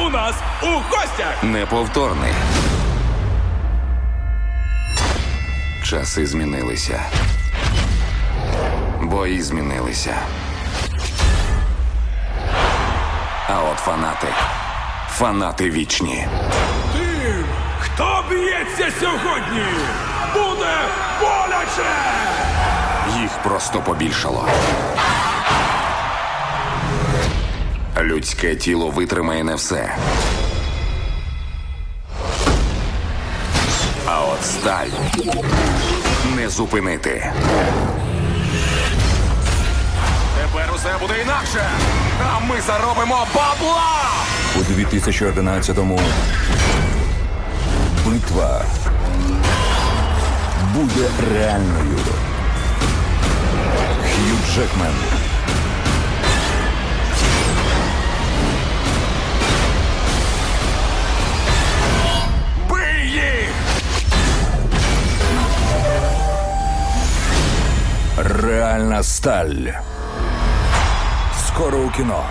нас у гостях. Неповторний. Часи змінилися. Бої змінилися. А от фанати. Фанати вічні. Тим, хто б'ється сьогодні, буде боляче. Їх просто побільшало. Людське тіло витримає не все. А от сталь не зупинити. Тепер усе буде інакше. А ми заробимо бабла! У 2011-му битва буде реальною. Хью Джекмен. Реальна сталь. Скоро у кіно.